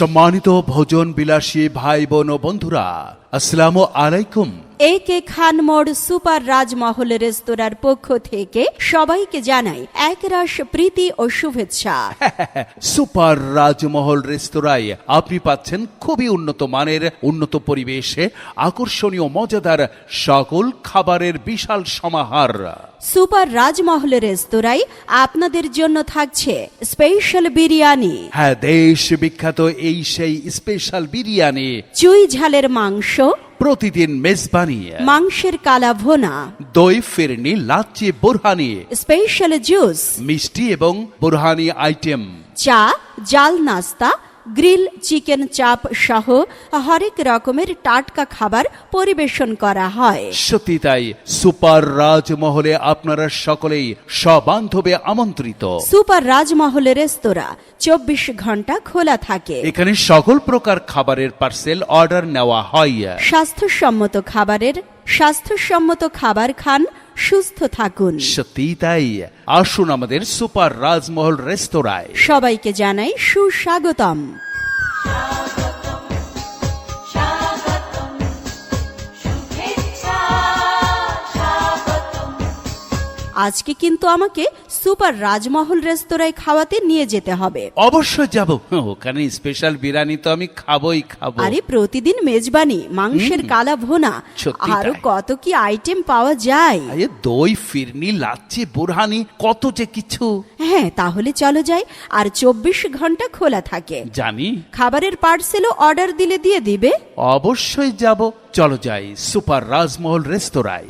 সম্মানিত ভোজন বিলাসী ভাই বোন ও বন্ধুরা আসসালামু আলাইকুম। এ কে খান মোড় সুপার রাজমহল রেস্তোরাঁর পক্ষ থেকে সবাইকে জানাই একরাশ প্রীতি ও শুভেচ্ছা। সুপার রাজমহল রেস্তোরাঁয় আপনি পাচ্ছেন খুবই উন্নত মানের উন্নত পরিবেশে আকর্ষণীয় মজাদার সকল খাবারের বিশাল সমাহার। সুপার রাজমহল রেস্তোরাঁয় আপনাদের জন্য থাকছে স্পেশাল বিরিয়ানি। হ্যাঁ দেশ বিখ্যাত এই সেই স্পেশাল বিরিয়ানি। চুই ঝালের মাংস প্রতিদিন মেজবানি মাংসের কালা ভোনা। দই ফিরনি লাচ্ছি বোরহানি। স্পেশাল জুস মিষ্টি এবং বোরহানি আইটেম চা জাল নাস্তা গ্রিল চিকেন চাপ সহ হরেক রকমের টাটকা খাবার পরিবেশন করা হয়। সত্যি তাই সুপার রাজমহলে আপনারা সকলেই সবান্ধবে আমন্ত্রিত। সুপার রাজমহল রেস্তোরাঁ চব্বিশ ঘণ্টা খোলা থাকে। এখানে সকল প্রকার খাবারের পার্সেল অর্ডার নেওয়া হয়। স্বাস্থ্যসম্মত খাবারের স্বাস্থ্যসম্মত খাবার খান সুস্থ থাকুন। সত্যি তাই। আসুন আমাদের সুপার রাজমহল রেস্তোরাঁয়। সবাইকে জানাই সুস্বাগতম। আজকে কিন্তু আমাকে সুপার রাজমহল রেস্তোরাঁয় খাওয়াতে নিয়ে যেতে হবে। অবশ্যই যাব। ওখানে স্পেশাল বিরিয়ানি তো আমি খাবই খাব। আরে প্রতিদিন মেজবানি মাংসের কালা ভোনা আরও কত কি আইটেম পাওয়া যায়। আরে দই ফিরনি লাচ্ছি বোরহানি কত যে কিছু। হ্যাঁ তাহলে চলো যাই আর চব্বিশ ঘণ্টা খোলা থাকে। জানি। খাবারের পার্সেলও অর্ডার দিলে দিয়ে দিবে। অবশ্যই যাব। চলো যাই সুপার রাজমহল রেস্তোরাঁয়।